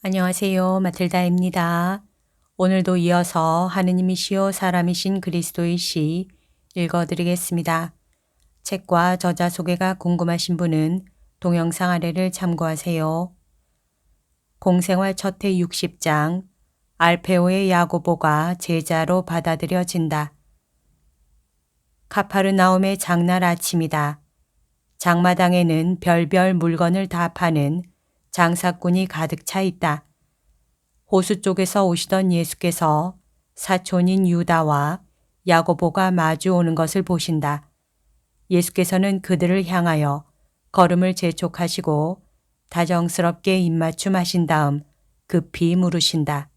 안녕하세요. 마틀다입니다. 오늘도 이어서 하느님이시요 사람이신 그리스도의 시 읽어드리겠습니다. 책과 저자 소개가 궁금하신 분은 동영상 아래를 참고하세요. 공생활 첫해 60장 알페오의 야고보가 제자로 받아들여진다. 카파르나움의 장날 아침이다. 장마당에는 별별 물건을 다 파는 장사꾼이 가득 차 있다. 호수 쪽에서 오시던 예수께서 사촌인 유다와 야고보가 마주 오는 것을 보신다. 예수께서는 그들을 향하여 걸음을 재촉하시고 다정스럽게 입맞춤하신 다음 급히 물으신다.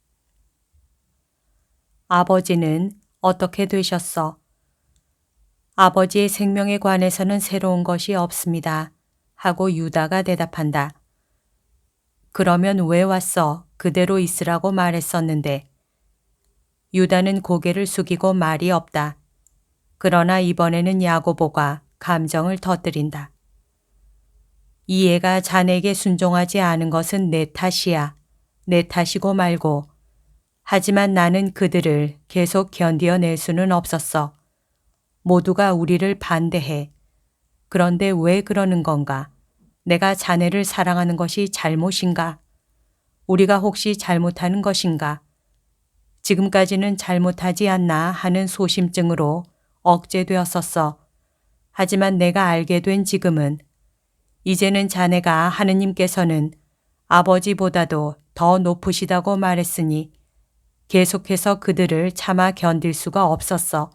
아버지는 어떻게 되셨어? 아버지의 생명에 관해서는 새로운 것이 없습니다. 하고 유다가 대답한다. 그러면 왜 왔어? 그대로 있으라고 말했었는데. 유다는 고개를 숙이고 말이 없다. 그러나 이번에는 야고보가 감정을 터뜨린다. 이 애가 자네에게 순종하지 않은 것은 내 탓이야. 내 탓이고 말고. 하지만 나는 그들을 계속 견디어낼 수는 없었어. 모두가 우리를 반대해. 그런데 왜 그러는 건가? 내가 자네를 사랑하는 것이 잘못인가? 우리가 혹시 잘못하는 것인가? 지금까지는 잘못하지 않나 하는 소심증으로 억제되었었어. 하지만 내가 알게 된 지금은 이제는 자네가 하느님께서는 아버지보다도 더 높으시다고 말했으니 계속해서 그들을 참아 견딜 수가 없었어.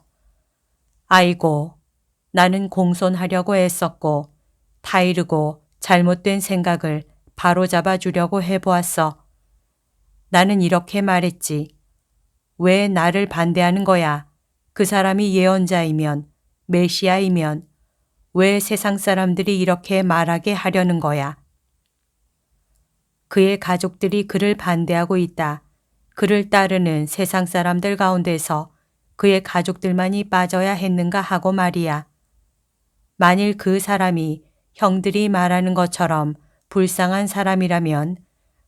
아이고, 나는 공손하려고 애썼고 타이르고 잘못된 생각을 바로잡아 주려고 해보았어. 나는 이렇게 말했지. 왜 나를 반대하는 거야? 그 사람이 예언자이면, 메시아이면, 왜 세상 사람들이 이렇게 말하게 하려는 거야? 그의 가족들이 그를 반대하고 있다. 그를 따르는 세상 사람들 가운데서 그의 가족들만이 빠져야 했는가 하고 말이야. 만일 그 사람이 형들이 말하는 것처럼 불쌍한 사람이라면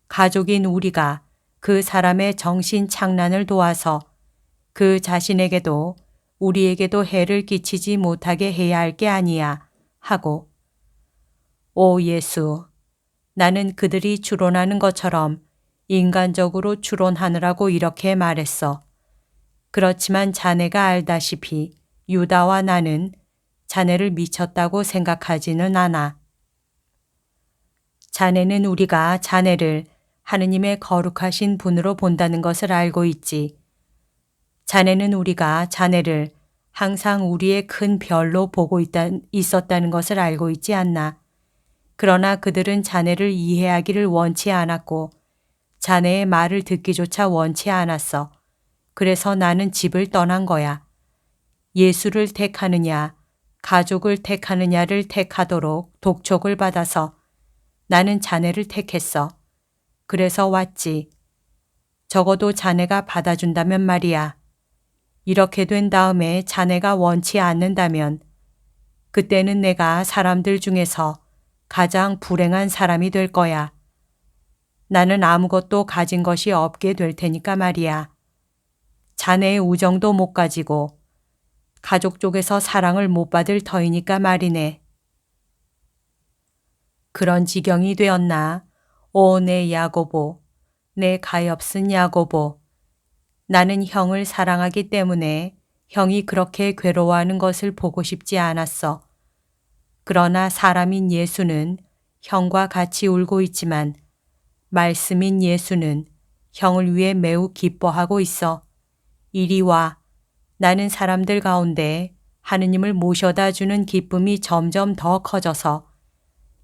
가족인 우리가 그 사람의 정신 착란을 도와서 그 자신에게도 우리에게도 해를 끼치지 못하게 해야 할 게 아니야 하고 오 예수 나는 그들이 추론하는 것처럼 인간적으로 추론하느라고 이렇게 말했어. 그렇지만 자네가 알다시피 유다와 나는 자네를 미쳤다고 생각하지는 않아. 자네는 우리가 자네를 하느님의 거룩하신 분으로 본다는 것을 알고 있지. 자네는 우리가 자네를 항상 우리의 큰 별로 보고 있다, 있었다는 것을 알고 있지 않나. 그러나 그들은 자네를 이해하기를 원치 않았고 자네의 말을 듣기조차 원치 않았어. 그래서 나는 집을 떠난 거야. 예수를 택하느냐, 가족을 택하느냐를 택하도록 독촉을 받아서 나는 자네를 택했어. 그래서 왔지. 적어도 자네가 받아준다면 말이야. 이렇게 된 다음에 자네가 원치 않는다면 그때는 내가 사람들 중에서 가장 불행한 사람이 될 거야. 나는 아무것도 가진 것이 없게 될 테니까 말이야. 자네의 우정도 못 가지고 가족 쪽에서 사랑을 못 받을 터이니까 말이네. 그런 지경이 되었나? 오, 내 야고보, 내 가엾은 야고보. 나는 형을 사랑하기 때문에 형이 그렇게 괴로워하는 것을 보고 싶지 않았어. 그러나 사람인 예수는 형과 같이 울고 있지만 말씀인 예수는 형을 위해 매우 기뻐하고 있어. 이리 와. 나는 사람들 가운데 하느님을 모셔다 주는 기쁨이 점점 더 커져서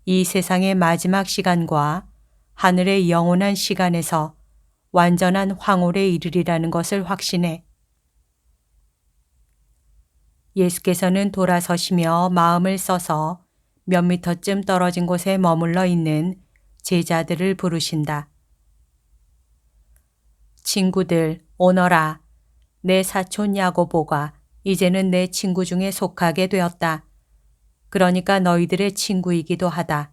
이 세상의 마지막 시간과 하늘의 영원한 시간에서 완전한 황홀에 이르리라는 것을 확신해. 예수께서는 돌아서시며 마음을 써서 몇 미터쯤 떨어진 곳에 머물러 있는 제자들을 부르신다. 친구들, 오너라. 내 사촌 야고보가 이제는 내 친구 중에 속하게 되었다. 그러니까 너희들의 친구이기도 하다.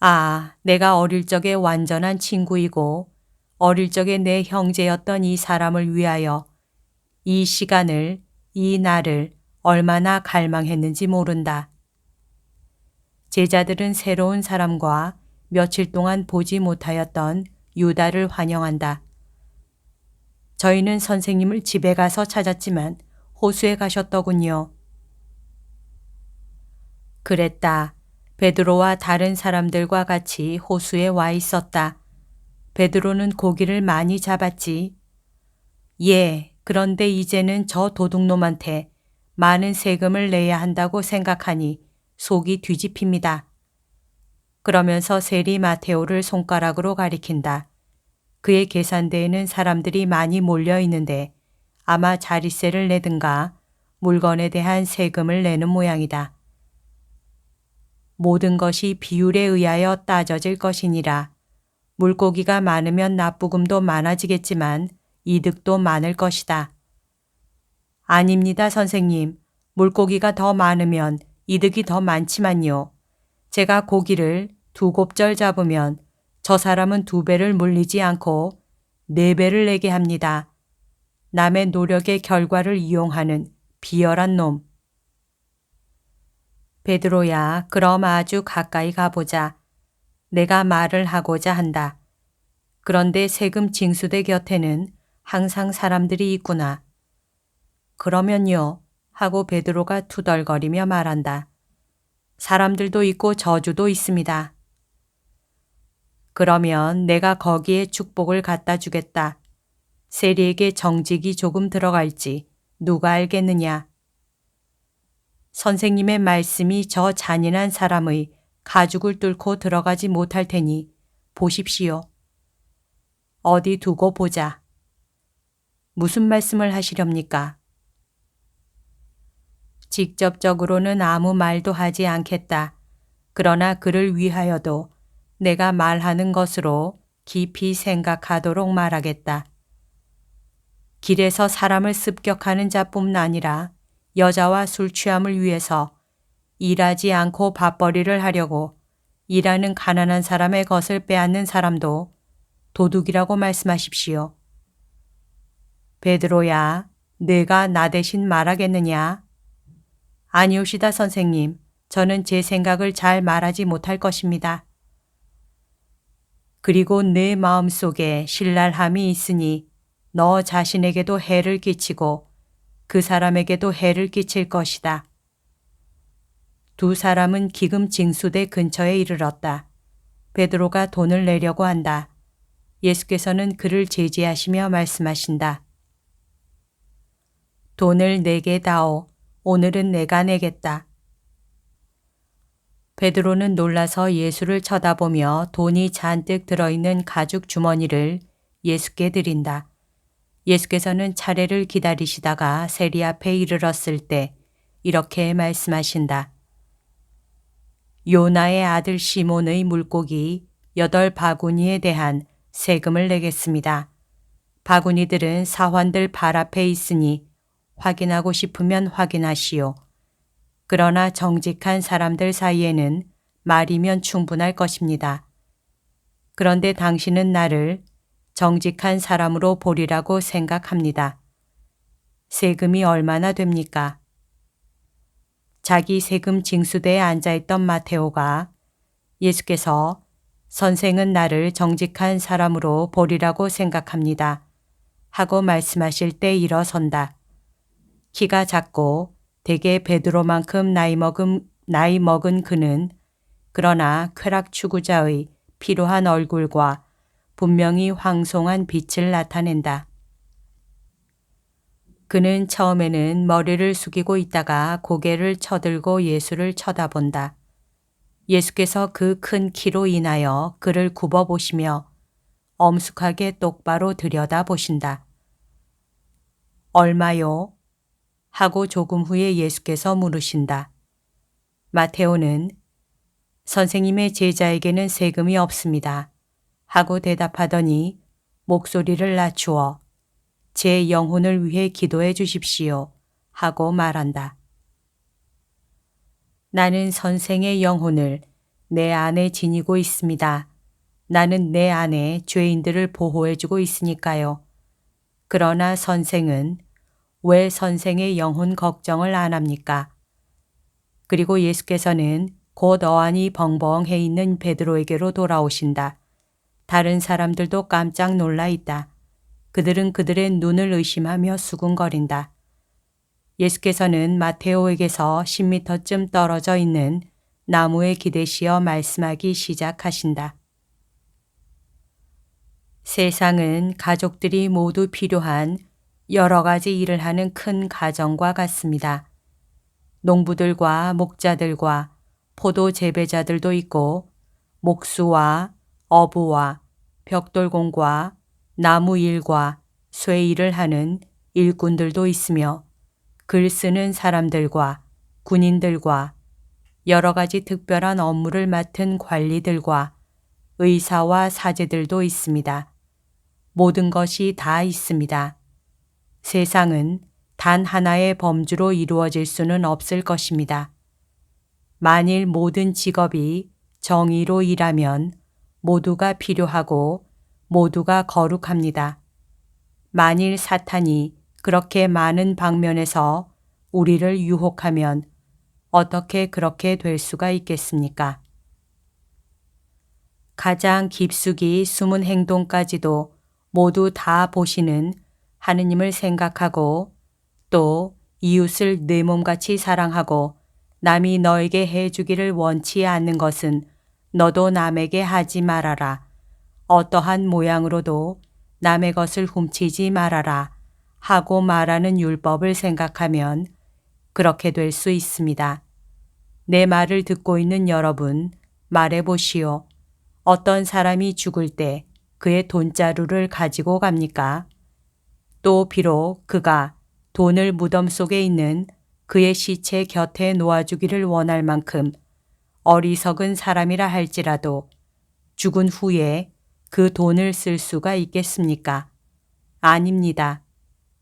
아, 내가 어릴 적에 완전한 친구이고 어릴 적에 내 형제였던 이 사람을 위하여 이 시간을, 이 날을 얼마나 갈망했는지 모른다. 제자들은 새로운 사람과 며칠 동안 보지 못하였던 유다를 환영한다. 저희는 선생님을 집에 가서 찾았지만 호수에 가셨더군요. 그랬다. 베드로와 다른 사람들과 같이 호수에 와 있었다. 베드로는 고기를 많이 잡았지. 예, 그런데 이제는 저 도둑놈한테 많은 세금을 내야 한다고 생각하니 속이 뒤집힙니다. 그러면서 세리 마테오를 손가락으로 가리킨다. 그의 계산대에는 사람들이 많이 몰려 있는데 아마 자리세를 내든가 물건에 대한 세금을 내는 모양이다. 모든 것이 비율에 의하여 따져질 것이니라. 물고기가 많으면 납부금도 많아지겠지만 이득도 많을 것이다. 아닙니다, 선생님. 물고기가 더 많으면 이득이 더 많지만요. 제가 고기를 두 곱절 잡으면 저 사람은 두 배를 물리지 않고 네 배를 내게 합니다. 남의 노력의 결과를 이용하는 비열한 놈. 베드로야, 그럼 아주 가까이 가보자. 내가 말을 하고자 한다. 그런데 세금 징수대 곁에는 항상 사람들이 있구나. 그러면요. 하고 베드로가 투덜거리며 말한다. 사람들도 있고 저주도 있습니다. 그러면 내가 거기에 축복을 갖다 주겠다. 세리에게 정직이 조금 들어갈지 누가 알겠느냐. 선생님의 말씀이 저 잔인한 사람의 가죽을 뚫고 들어가지 못할 테니 보십시오. 어디 두고 보자. 무슨 말씀을 하시렵니까? 직접적으로는 아무 말도 하지 않겠다. 그러나 그를 위하여도 내가 말하는 것으로 깊이 생각하도록 말하겠다. 길에서 사람을 습격하는 자뿐 아니라 여자와 술 취함을 위해서 일하지 않고 밥벌이를 하려고 일하는 가난한 사람의 것을 빼앗는 사람도 도둑이라고 말씀하십시오. 베드로야, 내가 나 대신 말하겠느냐? 아니오시다 선생님. 저는 제 생각을 잘 말하지 못할 것입니다. 그리고 내 마음 속에 신랄함이 있으니 너 자신에게도 해를 끼치고 그 사람에게도 해를 끼칠 것이다. 두 사람은 기금 징수대 근처에 이르렀다. 베드로가 돈을 내려고 한다. 예수께서는 그를 제지하시며 말씀하신다. 돈을 내게 다오. 오늘은 내가 내겠다. 베드로는 놀라서 예수를 쳐다보며 돈이 잔뜩 들어있는 가죽 주머니를 예수께 드린다. 예수께서는 차례를 기다리시다가 세리 앞에 이르렀을 때 이렇게 말씀하신다. 요나의 아들 시몬의 물고기 여덟 바구니에 대한 세금을 내겠습니다. 바구니들은 사환들 발 앞에 있으니 확인하고 싶으면 확인하시오. 그러나 정직한 사람들 사이에는 말이면 충분할 것입니다. 그런데 당신은 나를 정직한 사람으로 보리라고 생각합니다. 세금이 얼마나 됩니까? 자기 세금 징수대에 앉아있던 마테오가 예수께서 선생은 나를 정직한 사람으로 보리라고 생각합니다. 하고 말씀하실 때 일어선다. 키가 작고 대개 베드로만큼 나이 먹은, 나이 먹은 그는 그러나 쾌락 추구자의 피로한 얼굴과 분명히 황송한 빛을 나타낸다. 그는 처음에는 머리를 숙이고 있다가 고개를 쳐들고 예수를 쳐다본다. 예수께서 그 큰 키로 인하여 그를 굽어보시며 엄숙하게 똑바로 들여다보신다. 얼마요? 하고 조금 후에 예수께서 물으신다. 마테오는 선생님의 제자에게는 세금이 없습니다. 하고 대답하더니 목소리를 낮추어 제 영혼을 위해 기도해 주십시오. 하고 말한다. 나는 선생의 영혼을 내 안에 지니고 있습니다. 나는 내 안에 죄인들을 보호해주고 있으니까요. 그러나 선생은 왜 선생의 영혼 걱정을 안 합니까? 그리고 예수께서는 곧 어안이 벙벙해 있는 베드로에게로 돌아오신다. 다른 사람들도 깜짝 놀라 있다. 그들은 그들의 눈을 의심하며 수군거린다. 예수께서는 마테오에게서 10미터쯤 떨어져 있는 나무에 기대시어 말씀하기 시작하신다. 세상은 가족들이 모두 필요한 여러 가지 일을 하는 큰 가정과 같습니다. 농부들과 목자들과 포도 재배자들도 있고 목수와 어부와 벽돌공과 나무 일과 쇠 일을 하는 일꾼들도 있으며 글 쓰는 사람들과 군인들과 여러 가지 특별한 업무를 맡은 관리들과 의사와 사제들도 있습니다. 모든 것이 다 있습니다. 세상은 단 하나의 범주로 이루어질 수는 없을 것입니다. 만일 모든 직업이 정의로 일하면 모두가 필요하고 모두가 거룩합니다. 만일 사탄이 그렇게 많은 방면에서 우리를 유혹하면 어떻게 그렇게 될 수가 있겠습니까? 가장 깊숙이 숨은 행동까지도 모두 다 보시는 하느님을 생각하고 또 이웃을 내 몸같이 사랑하고 남이 너에게 해주기를 원치 않는 것은 너도 남에게 하지 말아라. 어떠한 모양으로도 남의 것을 훔치지 말아라. 하고 말하는 율법을 생각하면 그렇게 될 수 있습니다. 내 말을 듣고 있는 여러분, 말해 보시오. 어떤 사람이 죽을 때 그의 돈자루를 가지고 갑니까? 또 비록 그가 돈을 무덤 속에 있는 그의 시체 곁에 놓아주기를 원할 만큼 어리석은 사람이라 할지라도 죽은 후에 그 돈을 쓸 수가 있겠습니까? 아닙니다.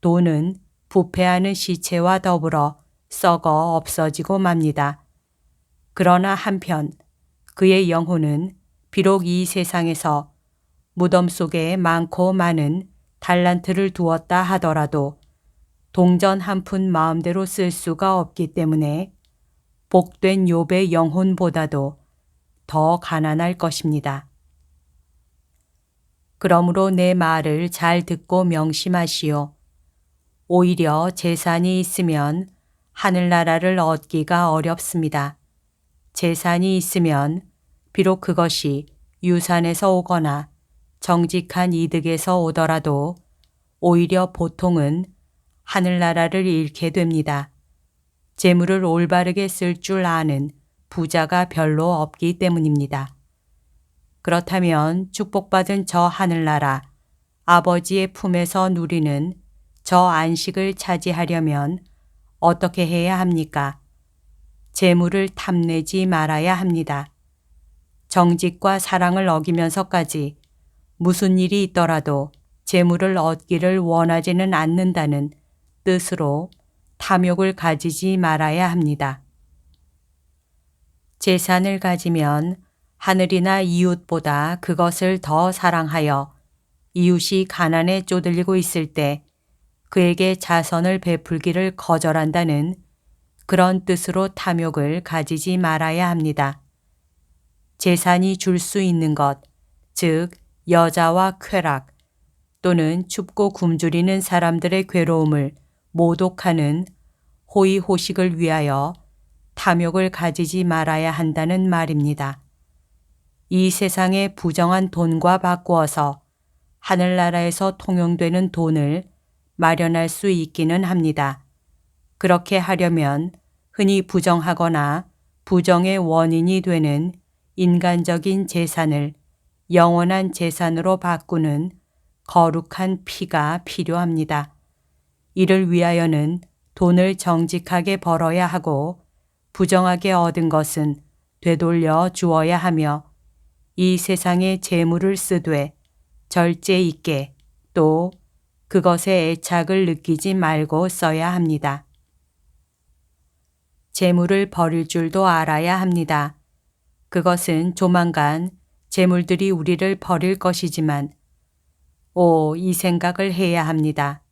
돈은 부패하는 시체와 더불어 썩어 없어지고 맙니다. 그러나 한편 그의 영혼은 비록 이 세상에서 무덤 속에 많고 많은 달란트를 두었다 하더라도 동전 한 푼 마음대로 쓸 수가 없기 때문에 복된 욥의 영혼보다도 더 가난할 것입니다. 그러므로 내 말을 잘 듣고 명심하시오. 오히려 재산이 있으면 하늘나라를 얻기가 어렵습니다. 재산이 있으면 비록 그것이 유산에서 오거나 정직한 이득에서 오더라도 오히려 보통은 하늘나라를 잃게 됩니다. 재물을 올바르게 쓸 줄 아는 부자가 별로 없기 때문입니다. 그렇다면 축복받은 저 하늘나라 아버지의 품에서 누리는 저 안식을 차지하려면 어떻게 해야 합니까? 재물을 탐내지 말아야 합니다. 정직과 사랑을 어기면서까지 무슨 일이 있더라도 재물을 얻기를 원하지는 않는다는 뜻으로 탐욕을 가지지 말아야 합니다. 재산을 가지면 하늘이나 이웃보다 그것을 더 사랑하여 이웃이 가난에 쪼들리고 있을 때 그에게 자선을 베풀기를 거절한다는 그런 뜻으로 탐욕을 가지지 말아야 합니다. 재산이 줄 수 있는 것, 즉 여자와 쾌락 또는 춥고 굶주리는 사람들의 괴로움을 모독하는 호의호식을 위하여 탐욕을 가지지 말아야 한다는 말입니다. 이 세상의 부정한 돈과 바꾸어서 하늘나라에서 통용되는 돈을 마련할 수 있기는 합니다. 그렇게 하려면 흔히 부정하거나 부정의 원인이 되는 인간적인 재산을 영원한 재산으로 바꾸는 거룩한 피가 필요합니다. 이를 위하여는 돈을 정직하게 벌어야 하고 부정하게 얻은 것은 되돌려 주어야 하며 이 세상의 재물을 쓰되 절제 있게 또 그것에 애착을 느끼지 말고 써야 합니다. 재물을 버릴 줄도 알아야 합니다. 그것은 조만간 재물들이 우리를 버릴 것이지만 오, 이 생각을 해야 합니다.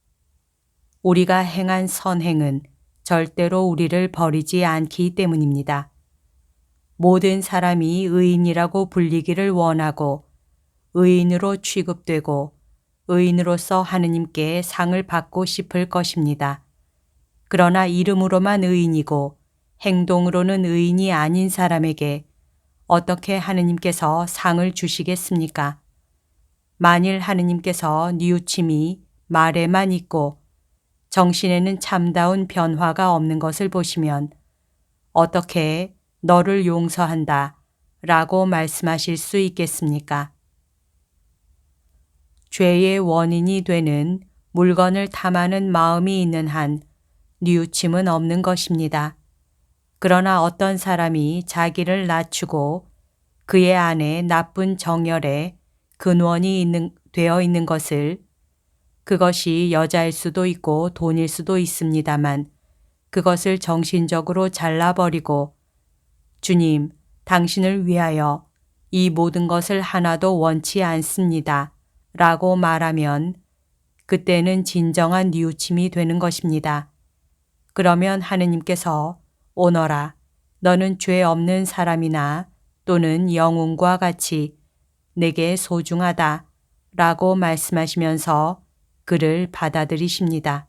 우리가 행한 선행은 절대로 우리를 버리지 않기 때문입니다. 모든 사람이 의인이라고 불리기를 원하고 의인으로 취급되고 의인으로서 하느님께 상을 받고 싶을 것입니다. 그러나 이름으로만 의인이고 행동으로는 의인이 아닌 사람에게 어떻게 하느님께서 상을 주시겠습니까? 만일 하느님께서 뉘우침이 말에만 있고 정신에는 참다운 변화가 없는 것을 보시면 어떻게 너를 용서한다 라고 말씀하실 수 있겠습니까? 죄의 원인이 되는 물건을 탐하는 마음이 있는 한 뉘우침은 없는 것입니다. 그러나 어떤 사람이 자기를 낮추고 그의 안에 나쁜 정열에 근원이 있는, 되어 있는 것을 그것이 여자일 수도 있고 돈일 수도 있습니다만 그것을 정신적으로 잘라버리고 주님, 당신을 위하여 이 모든 것을 하나도 원치 않습니다. 라고 말하면 그때는 진정한 뉘우침이 되는 것입니다. 그러면 하느님께서 오너라, 너는 죄 없는 사람이나 또는 영웅과 같이 내게 소중하다 라고 말씀하시면서 그를 받아들이십니다.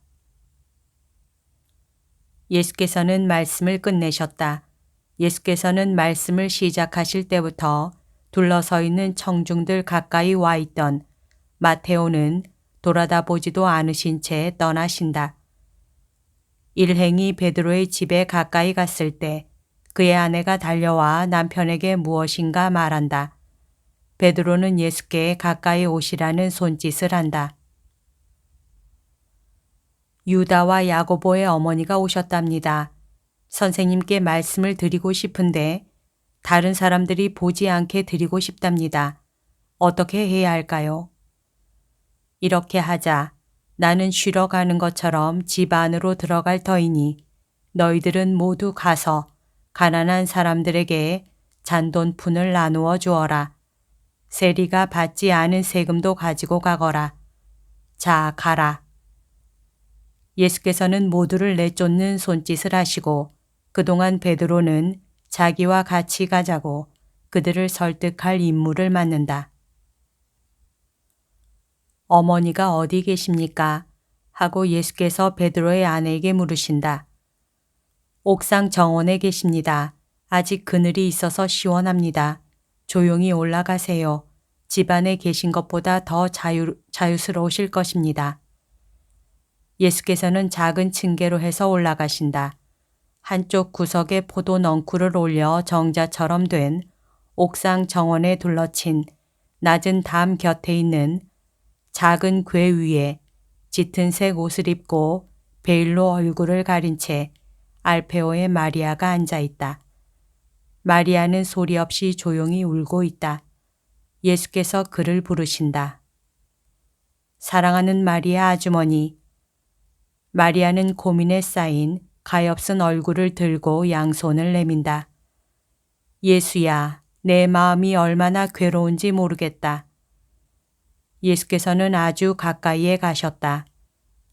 예수께서는 말씀을 끝내셨다. 예수께서는 말씀을 시작하실 때부터 둘러서 있는 청중들 가까이 와 있던 마테오는 돌아다 보지도 않으신 채 떠나신다. 일행이 베드로의 집에 가까이 갔을 때 그의 아내가 달려와 남편에게 무엇인가 말한다. 베드로는 예수께 가까이 오시라는 손짓을 한다. 유다와 야고보의 어머니가 오셨답니다. 선생님께 말씀을 드리고 싶은데 다른 사람들이 보지 않게 드리고 싶답니다. 어떻게 해야 할까요? 이렇게 하자. 나는 쉬러 가는 것처럼 집 안으로 들어갈 터이니 너희들은 모두 가서 가난한 사람들에게 잔돈푼을 나누어 주어라. 세리가 받지 않은 세금도 가지고 가거라. 자, 가라. 예수께서는 모두를 내쫓는 손짓을 하시고 그동안 베드로는 자기와 같이 가자고 그들을 설득할 임무를 맡는다. 어머니가 어디 계십니까? 하고 예수께서 베드로의 아내에게 물으신다. 옥상 정원에 계십니다. 아직 그늘이 있어서 시원합니다. 조용히 올라가세요. 집안에 계신 것보다 더 자유, 자유스러우실 것입니다. 예수께서는 작은 층계로 해서 올라가신다. 한쪽 구석에 포도 넝쿨을 올려 정자처럼 된 옥상 정원에 둘러친 낮은 담 곁에 있는 작은 궤 위에 짙은 색 옷을 입고 베일로 얼굴을 가린 채 알페오의 마리아가 앉아 있다. 마리아는 소리 없이 조용히 울고 있다. 예수께서 그를 부르신다. 사랑하는 마리아 아주머니. 마리아는 고민에 쌓인 가엾은 얼굴을 들고 양손을 내민다. 예수야, 내 마음이 얼마나 괴로운지 모르겠다. 예수께서는 아주 가까이에 가셨다.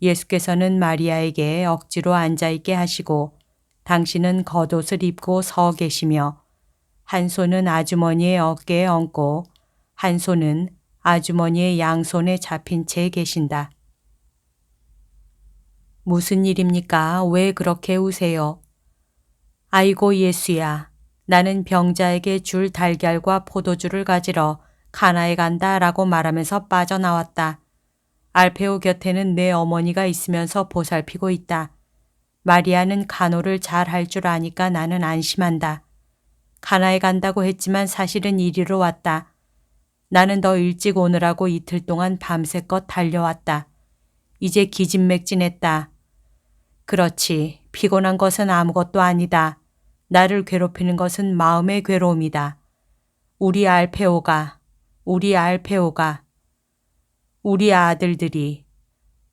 예수께서는 마리아에게 억지로 앉아있게 하시고 당신은 겉옷을 입고 서 계시며 한 손은 아주머니의 어깨에 얹고 한 손은 아주머니의 양손에 잡힌 채 계신다. 무슨 일입니까? 왜 그렇게 우세요? 아이고 예수야, 나는 병자에게 줄 달걀과 포도주를 가지러 카나에 간다 라고 말하면서 빠져나왔다. 알페오 곁에는 내 어머니가 있으면서 보살피고 있다. 마리아는 간호를 잘 할 줄 아니까 나는 안심한다. 카나에 간다고 했지만 사실은 이리로 왔다. 나는 더 일찍 오느라고 이틀 동안 밤새껏 달려왔다. 이제 기진맥진했다. 그렇지. 피곤한 것은 아무것도 아니다. 나를 괴롭히는 것은 마음의 괴로움이다. 우리 알페오가 우리 알페오가 우리 아들들이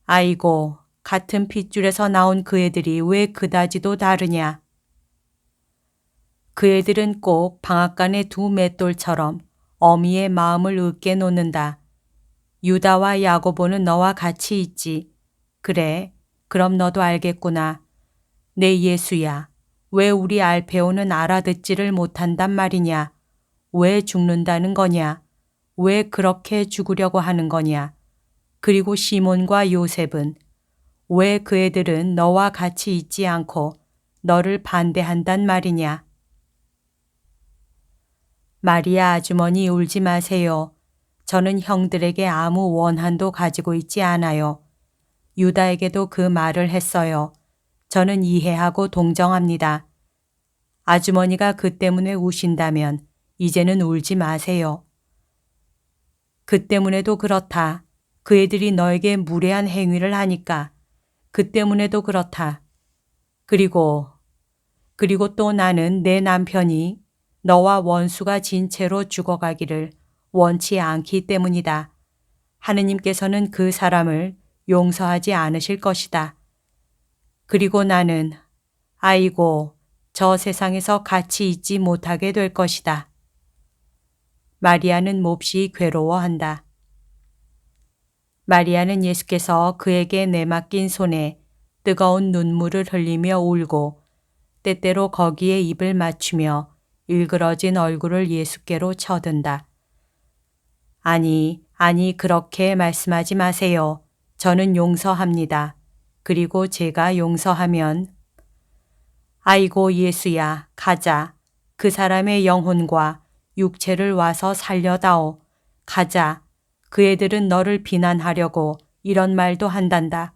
아이고 같은 핏줄에서 나온 그 애들이 왜 그다지도 다르냐. 그 애들은 꼭 방앗간의 두 맷돌처럼 어미의 마음을 으깨 놓는다. 유다와 야고보는 너와 같이 있지. 그래, 그럼 너도 알겠구나. 내 예수야, 왜 우리 알페오는 알아듣지를 못한단 말이냐? 왜 죽는다는 거냐? 왜 그렇게 죽으려고 하는 거냐? 그리고 시몬과 요셉은 왜 그 애들은 너와 같이 있지 않고 너를 반대한단 말이냐? 마리아 아주머니 울지 마세요. 저는 형들에게 아무 원한도 가지고 있지 않아요. 유다에게도 그 말을 했어요. 저는 이해하고 동정합니다. 아주머니가 그 때문에 우신다면 이제는 울지 마세요. 그 때문에도 그렇다. 그 애들이 너에게 무례한 행위를 하니까. 그 때문에도 그렇다. 그리고, 그리고 또 나는 내 남편이 너와 원수가 진 채로 죽어가기를 원치 않기 때문이다. 하느님께서는 그 사람을 용서하지 않으실 것이다. 그리고 나는, 아이고, 저 세상에서 같이 있지 못하게 될 것이다. 마리아는 몹시 괴로워한다. 마리아는 예수께서 그에게 내맡긴 손에 뜨거운 눈물을 흘리며 울고 때때로 거기에 입을 맞추며 일그러진 얼굴을 예수께로 쳐든다. 아니, 아니, 그렇게 말씀하지 마세요. 저는 용서합니다. 그리고 제가 용서하면, 아이고, 예수야, 가자. 그 사람의 영혼과 육체를 와서 살려다오. 가자. 그 애들은 너를 비난하려고 이런 말도 한단다.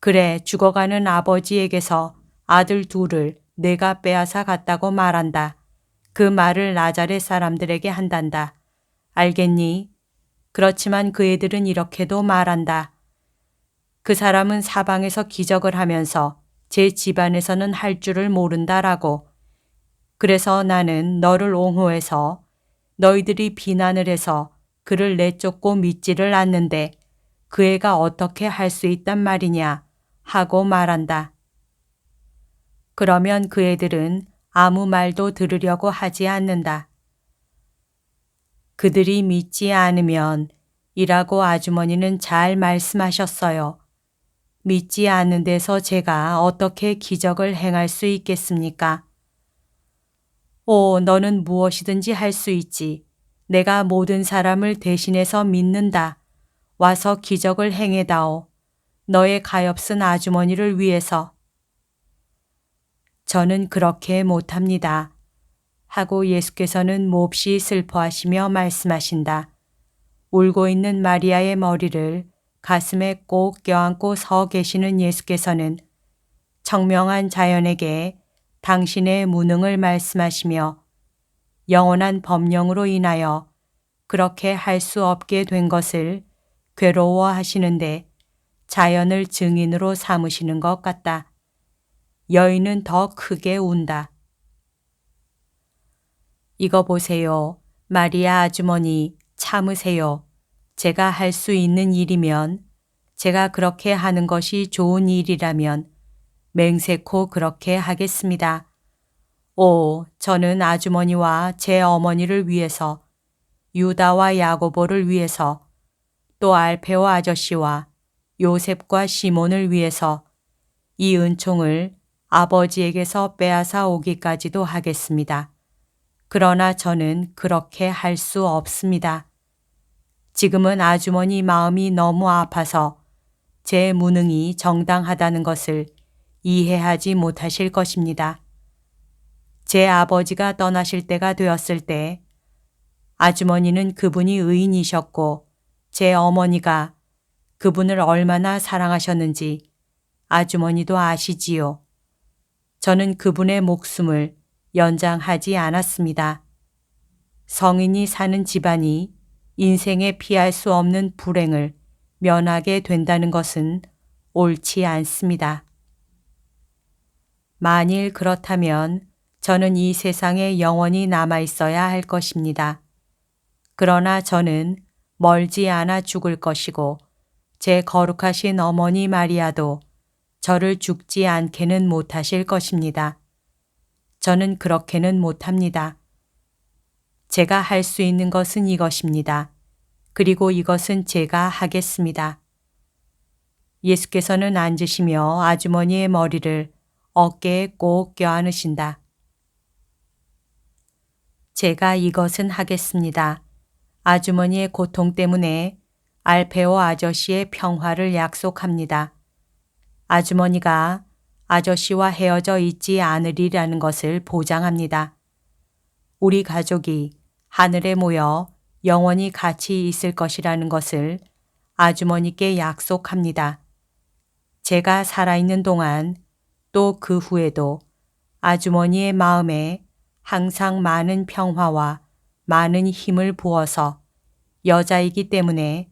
그래, 죽어가는 아버지에게서 아들 둘을 내가 빼앗아 갔다고 말한다. 그 말을 나자렛 사람들에게 한단다. 알겠니? 그렇지만 그 애들은 이렇게도 말한다. 그 사람은 사방에서 기적을 하면서 제 집안에서는 할 줄을 모른다라고. 그래서 나는 너를 옹호해서 너희들이 비난을 해서 그를 내쫓고 믿지를 않는데 그 애가 어떻게 할 수 있단 말이냐 하고 말한다. 그러면 그 애들은 아무 말도 들으려고 하지 않는다. 그들이 믿지 않으면 이라고 아주머니는 잘 말씀하셨어요. 믿지 않는 데서 제가 어떻게 기적을 행할 수 있겠습니까? 오, 너는 무엇이든지 할 수 있지. 내가 모든 사람을 대신해서 믿는다. 와서 기적을 행해다오. 너의 가엾은 아주머니를 위해서. 저는 그렇게 못합니다. 하고 예수께서는 몹시 슬퍼하시며 말씀하신다. 울고 있는 마리아의 머리를 가슴에 꼭 껴안고 서 계시는 예수께서는 청명한 자연에게 당신의 무능을 말씀하시며 영원한 법령으로 인하여 그렇게 할 수 없게 된 것을 괴로워하시는데 자연을 증인으로 삼으시는 것 같다. 여인은 더 크게 운다. 이거 보세요. 마리아 아주머니, 참으세요. 제가 할 수 있는 일이면, 제가 그렇게 하는 것이 좋은 일이라면, 맹세코 그렇게 하겠습니다. 오, 저는 아주머니와 제 어머니를 위해서, 유다와 야고보를 위해서, 또 알페오 아저씨와 요셉과 시몬을 위해서 이 은총을 아버지에게서 빼앗아 오기까지도 하겠습니다. 그러나 저는 그렇게 할 수 없습니다. 지금은 아주머니 마음이 너무 아파서 제 무능이 정당하다는 것을 이해하지 못하실 것입니다. 제 아버지가 떠나실 때가 되었을 때 아주머니는 그분이 의인이셨고 제 어머니가 그분을 얼마나 사랑하셨는지 아주머니도 아시지요. 저는 그분의 목숨을 연장하지 않았습니다. 성인이 사는 집안이 인생에 피할 수 없는 불행을 면하게 된다는 것은 옳지 않습니다. 만일 그렇다면 저는 이 세상에 영원히 남아 있어야 할 것입니다. 그러나 저는 멀지 않아 죽을 것이고 제 거룩하신 어머니 마리아도 저를 죽지 않게는 못하실 것입니다. 저는 그렇게는 못합니다. 제가 할 수 있는 것은 이것입니다. 그리고 이것은 제가 하겠습니다. 예수께서는 앉으시며 아주머니의 머리를 어깨에 꼭 껴안으신다. 제가 이것은 하겠습니다. 아주머니의 고통 때문에 알페오 아저씨의 평화를 약속합니다. 아주머니가 아저씨와 헤어져 있지 않으리라는 것을 보장합니다. 우리 가족이 하늘에 모여 영원히 같이 있을 것이라는 것을 아주머니께 약속합니다. 제가 살아있는 동안 또 그 후에도 아주머니의 마음에 항상 많은 평화와 많은 힘을 부어서 여자이기 때문에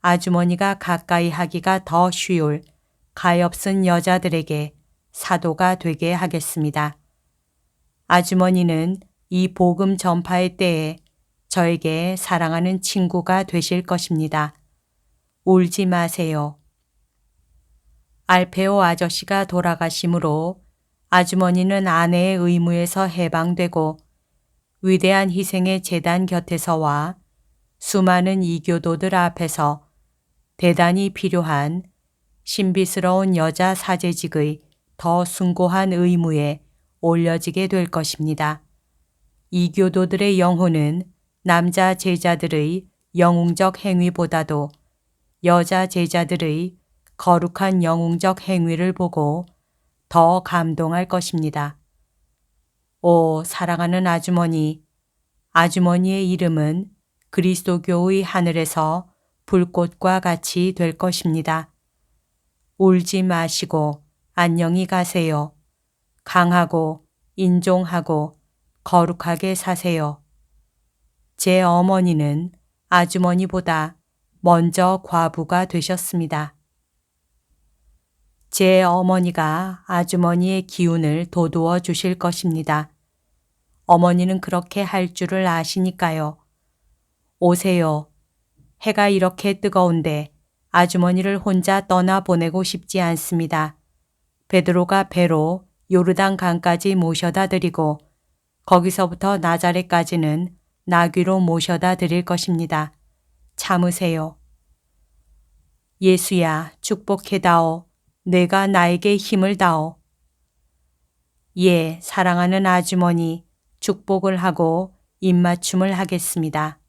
아주머니가 가까이 하기가 더 쉬울 가엾은 여자들에게 사도가 되게 하겠습니다. 아주머니는 이 복음 전파의 때에 저에게 사랑하는 친구가 되실 것입니다. 울지 마세요. 알페오 아저씨가 돌아가심으로 아주머니는 아내의 의무에서 해방되고 위대한 희생의 재단 곁에서와 수많은 이교도들 앞에서 대단히 필요한 신비스러운 여자 사제직의 더 숭고한 의무에 올려지게 될 것입니다. 이교도들의 영혼은 남자 제자들의 영웅적 행위보다도 여자 제자들의 거룩한 영웅적 행위를 보고 더 감동할 것입니다. 오, 사랑하는 아주머니. 아주머니의 이름은 그리스도교의 하늘에서 불꽃과 같이 될 것입니다. 울지 마시고 안녕히 가세요. 강하고 인종하고 거룩하게 사세요. 제 어머니는 아주머니보다 먼저 과부가 되셨습니다. 제 어머니가 아주머니의 기운을 도두어 주실 것입니다. 어머니는 그렇게 할 줄을 아시니까요. 오세요. 해가 이렇게 뜨거운데 아주머니를 혼자 떠나 보내고 싶지 않습니다. 베드로가 배로 요르단 강까지 모셔다 드리고 거기서부터 나자렛까지는 나귀로 모셔다 드릴 것입니다. 참으세요. 예수야, 축복해다오. 내가 나에게 힘을 다오. 예, 사랑하는 아주머니, 축복을 하고 입맞춤을 하겠습니다.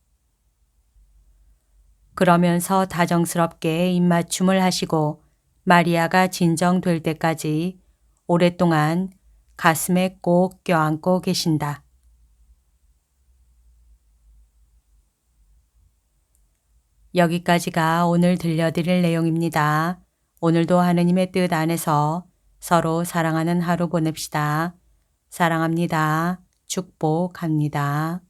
그러면서 다정스럽게 입맞춤을 하시고 마리아가 진정될 때까지 오랫동안 가슴에 꼭 껴안고 계신다. 여기까지가 오늘 들려드릴 내용입니다. 오늘도 하느님의 뜻 안에서 서로 사랑하는 하루 보냅시다. 사랑합니다. 축복합니다.